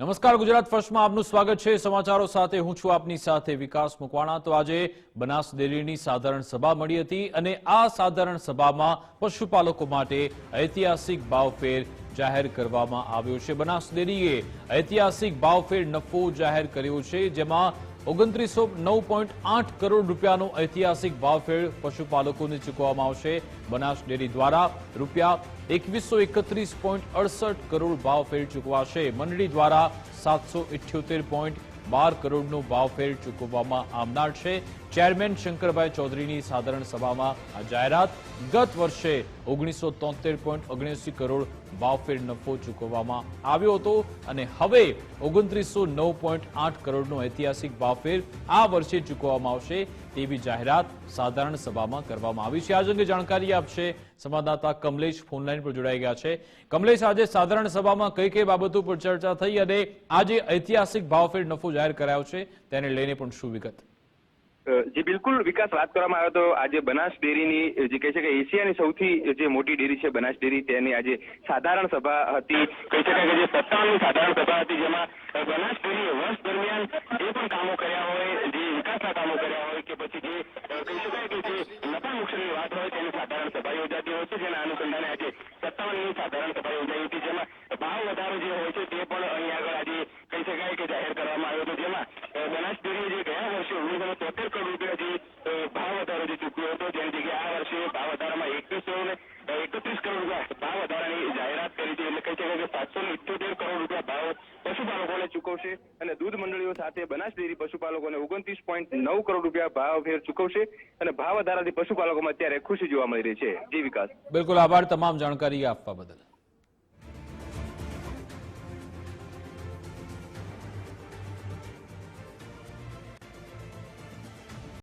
નમસ્કાર, ગુજરાત ફર્સ્ટમાં આપનું સ્વાગત છે. સમાચારો સાથે હું છું આપની સાથે વિકાસ મુકવાણા. તો આજે બનાસ ડેરીની સાધારણ સભા મળી હતી અને આ સાધારણ સભામાં પશુપાલકો માટે ઐતિહાસિક ભાવફેર જાહેર કરવામાં આવ્યો છે. બનાસ ડેરીએ ઐતિહાસિક ભાવફેર નફો જાહેર કર્યો છે, જેમાં ઓગણત્રીસો નવ પોઈન્ટ આઠ કરોડ રૂપિયાનો ઐતિહાસિક ભાવફેર પશુપાલકોને ચૂકવવામાં આવશે. બનાસ ડેરી દ્વારા રૂપિયા એકવીસો એકત્રીસ પોઈન્ટ અડસઠ કરોડ ભાવફેર ચૂકવાશે. મંડળી દ્વારા સાતસો ઇઠ્યોતેર પોઈન્ટ બાર કરોડનો ભાવફેર ચૂકવવામાં આવનાર છે. ચેરમેન શંકરભાઈ ચૌધરીની સાધારણ સભામાં આ જાહેરાત. ગત વર્ષે ઓગણીસો તોતેર પોઈન્ટ ઓગણસી કરોડ ભાવફેર નફો ચૂકવવામાં આવ્યો હતો અને હવે ઓગણત્રીસો નવ પોઈન્ટ આઠ કરોડનો ઐતિહાસિક ભાવફેર આ વર્ષે ચૂકવવામાં આવશે તેવી જાહેરાત સાધારણ સભામાં કરવામાં આવી છે. આજ અંગે જાણકારી આપશે સંવાદદાતા કમલેશ ફોનલાઈન પર જોડાઈ ગયા છે. કમલેશ, આજે સાધારણ સભામાં કઈ કઈ બાબતો પર ચર્ચા થઈ અને આજે ઐતિહાસિક ભાવફેર નફો જાહેર કરાયો છે તેને લઈને પણ શું વિગત? જી બિલકુલ વિકાસ વાત કરવામાં આવ્યો તો આજે બનાસ ડેરીની જે કહે છે એશિયાની સૌથી જે મોટી ડેરી છે બનાસ ડેરી, તેની આજે સાધારણ સભા હતી. કહી શકાય કે જે સત્તાવનમી સાધારણ સભા હતી, જેમાં બનાસ ડેરીએ વર્ષ દરમિયાન જે પણ કામો કર્યા હોય, જે વિકાસના કામો કર્યા હોય કે પછી જે કહી શકાય કે જે નફા નુકસાનની વાત હોય, તેની સાધારણ સભા યોજાતી હોય છે, જેના અનુસંધાને આજે સત્તાવનમી સાધારણ સભા યોજાઈ હતી, જેમાં ભાવ વધારો જે હોય છે, તે પણ અહીં આગળ આજે કહી શકાય કે જાહેર કરવામાં આવ્યો હતો, જેમાં બનાસ ડેરીએ જે ગયા વર્ષે ઓગણીસો તોતેર કરોડ રૂપિયા જે અ, ભાવ વધારો જે ચૂકવ્યો હતો જેની જગ્યાએ આ વર્ષે ભાવ વધારામાં એકવીસો ને એકત્રીસ કરોડ રૂપિયા ભાવ વધારાની જાહેરાત કરી હતી એટલે કહી શકાય કે સાતસો ને ઇઠ્યોતેર કરોડ રૂપિયા ભાવ પશુપાલકોને ચૂકવશે અને દૂધ મંડળીઓ સાથે બનાસ ડેરી પશુપાલકોને ઓગણત્રીસ પોઈન્ટ નવ કરોડ રૂપિયા ભાવ ફેર ચૂકવશે અને ભાવ વધારાથી પશુપાલકોમાં અત્યારે ખુશી જોવા મળી રહી છે. જી વિકાસ. બિલકુલ આભાર. તમામ જાણકારી આપવા બદલ.